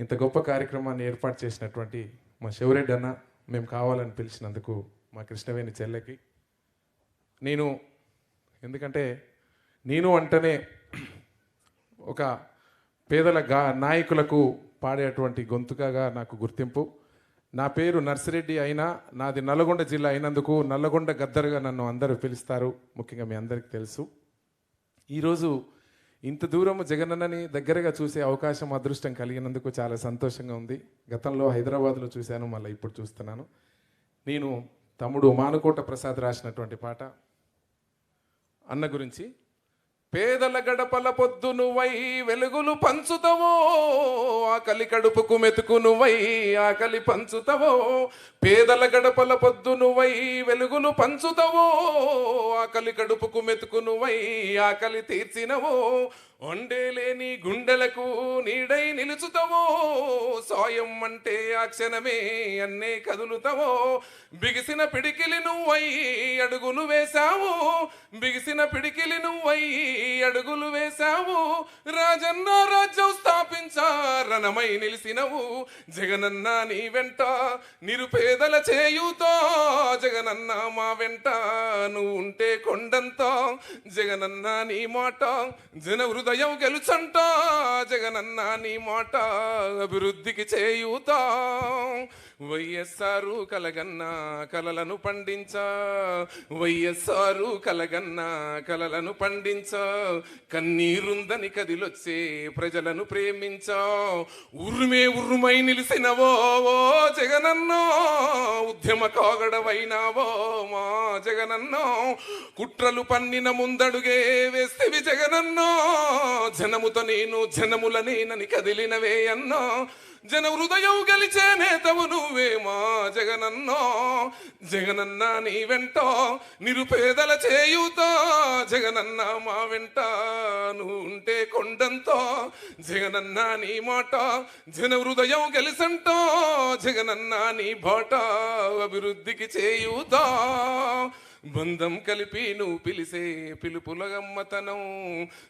ఇంత గొప్ప కార్యక్రమాన్ని ఏర్పాటు చేసినటువంటి మా శివరెడ్డి అన్న మేము కావాలని పిలిచినందుకు మా కృష్ణవేణి చెల్లెకి. నేను ఎందుకంటే నేను అంటేనే ఒక పేదల గా నాయకులకు పాడేటువంటి గొంతుకగా నాకు గుర్తింపు. నా పేరు నర్సిరెడ్డి అయినా నాది నల్గొండ జిల్లా అయినందుకు నల్లగొండ గద్దరుగా నన్ను అందరూ పిలుస్తారు. ముఖ్యంగా మీ అందరికీ తెలుసు. ఈరోజు ఇంత దూరం జగనన్నని దగ్గరగా చూసే అవకాశం అదృష్టం కలిగినందుకు చాలా సంతోషంగా ఉంది. గతంలో హైదరాబాద్లో చూశాను మళ్ళీ ఇప్పుడు చూస్తున్నాను. నేను తమ్ముడు మానుకోట ప్రసాద్ రాసినటువంటి పాట అన్న గురించి పేదల గడపల పొద్దు నువ్వై వెలుగులు పంచుతవో ఆకలి కడుపుకు మెతుకు నువ్వై ఆకలి పంచుతవో. పేదల గడపల పొద్దు నువ్వై వెలుగులు పంచుతవో ఆకలి కడుపుకు మెతుకు నువ్వై ఆకలి తీర్చినవో. వండేలేని గుండెలకు నీడై నిలుచుతవో సాయం అంటే ఆ క్షణమే అన్నే కదులుతావో. బిగిసిన పిడికిలి నువ్వై అడుగులు వేశావు బిగిసిన పిడికిలి నువ్వై అడుగులు వేశావు. రాజన్న రాజ్యం స్థాపించా రణమై నిలిసినవు. జగనన్న నీ వెంట నిరుపేదల చేయుతో. జగనన్న మా వెంట నువ్వు ఉంటే కొండంత. జగనన్న నీ మాట జన హృదయం గెలుచంట. జగనన్న నీ మాట అభివృద్ధికి చేయుతా. వైఎస్ఆర్ కలగన్నా కలలను పండించా. వైఎస్ఆర్ కలగన్నా కలలను పండించా. కన్నీరుందని కదిలొచ్చే ప్రజలను ప్రేమించా ఉరుమే ఉరుమై నిలిసినవో జగనన్నో ఉద్యమ కాగడవైనావో మా జగనన్నో. కుట్రలు పన్నిన ముందడుగే వేస్తేవి జగనన్నో. జనముతో నేను జనముల నేనని కదిలినవే అన్నో. జన హృదయం గెలిచే నేతవు నువ్వే జగనన్నో జగనన్న నీ వెంట నిరుపేదల చేయుతో జగనన్న మా వెంట నువ్వు ఉంటే కొండంతో జగనన్న నీ మాట జన హృదయం గెలిసంటో జగనన్న నీ బాట అభివృద్ధికి చేయుతా. బంధం కలిపి నువ్వు పిలిసే పిలుపులగమ్మతనం.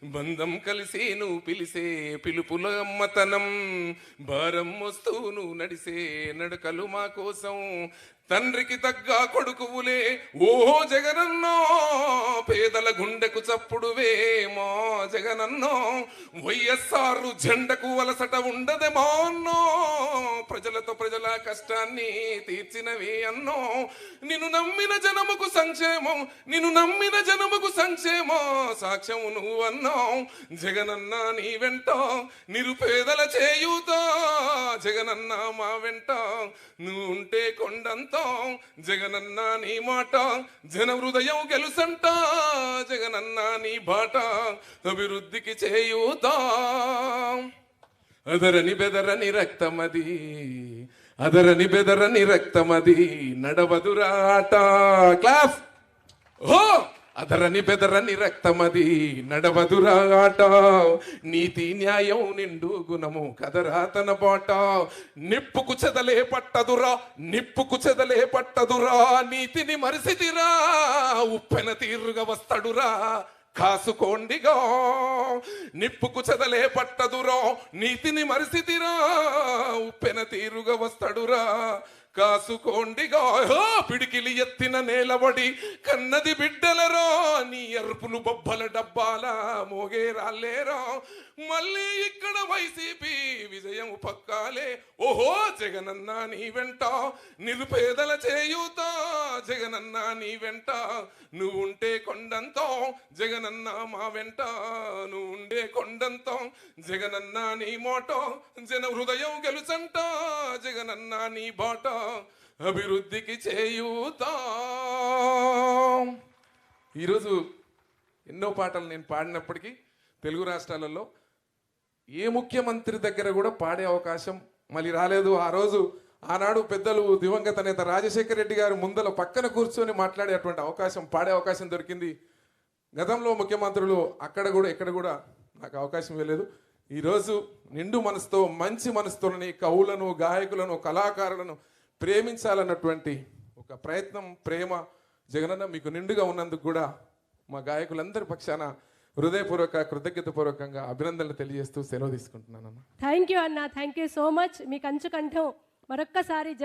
బంధం కలిసి నువ్వు పిలిసే పిలుపులగమ్మతనం. భారం వస్తూ నువ్వు నడిసే నడకలు మా కోసం. తండ్రికి తగ్గ కొడుకువులే. ఓ జగనన్నో పేదల గుండెకు చప్పుడువేమా జగనన్నో వైఎస్ఆర్ జెండకు వలసట ఉండదే మా అన్నో ప్రజలతో ప్రజల కష్టాన్ని తీర్చినవి అన్నో. నిన్ను నమ్మిన జనముకు సంక్షేమం నిన్ను నమ్మిన జనముకు సంక్షేమం సాక్ష్యం నువ్వు అన్నావు జగనన్న నీ వెంట నిరుపేదల చేయుతా జగనన్న మా వెంట. నువ్వు ఉంటే కొండంత. జగనన్న నీ మాట. జన హృదయం గెలుసంట. జగనన్న నీ బాట. అభివృద్ధికి చేయుతా. అదరని బెదరని రక్తమది. అదరని బెదరని రక్తమది. నడవదురాట. క్లాస్. ఓ! అదరని బెదరని రక్తమది నడవదురాట నీతి న్యాయం నిండు గుణము కదరా తన బాట. నిప్పుకు చెదలే పట్టదురా నిప్పుకు చెదలే పట్టదురా. నీతిని మరిసిదిరా ఉప్పెన తీరుగా వస్తాడురా. కాసుకోండిగా నిప్పుకు చెదలే పట్టదురా. నీతిని మరిసిదిరా ఉప్పెన తీరుగా వస్తాడురా. కాసుకోండిగా పిడికిలి ఎత్తిన నేలబడి కన్నది బిడ్డలరో నీ అరుపులు బొబ్బల డబ్బాల మోగే రాలేరా మళ్ళీ ఇక్కడ వైసీపీ విజయం పక్కాలే ఓహో జగనన్న నీ వెంట నిరుపేదల చేయూతా జగనన్న నీ వెంట నువ్వుంటే కొండంతో జగనన్న మా వెంట నువ్వుండే కొండంతో జగనన్న నీ మోటో జన హృదయం గెలుచంట జగనన్న నీ బాట అభివృద్ధికి చేయూతా. ఈరోజు ఎన్నో పాటలు నేను పాడినప్పటికీ తెలుగు రాష్ట్రాలలో ఏ ముఖ్యమంత్రి దగ్గర కూడా పాడే అవకాశం మళ్ళీ రాలేదు. ఆ రోజు ఆనాడు పెద్దలు దివంగత నేత రాజశేఖర రెడ్డి గారు ముందల పక్కన కూర్చొని మాట్లాడేటువంటి అవకాశం పాడే అవకాశం దొరికింది. గతంలో ముఖ్యమంత్రులు అక్కడ కూడా ఇక్కడ కూడా నాకు అవకాశం ఇవ్వలేదు. ఈరోజు నిండు మనసుతో మంచి మనసుతోని కవులను గాయకులను కళాకారులను ప్రేమించాలన్నటువంటి ఒక ప్రయత్నం ప్రేమ జగనన్న మీకు నిండుగా ఉన్నందుకు కూడా మా గాయకులందరి పక్షాన హృదయపూర్వక కృతజ్ఞతపూర్వకంగా అభినందనలు తెలియజేస్తూ సెలవు తీసుకుంటున్నాను అన్న థ్యాంక్ యూ అన్న. థ్యాంక్ యూ సో మచ్ మీ కంచు కంఠం మరొక్కసారి జగ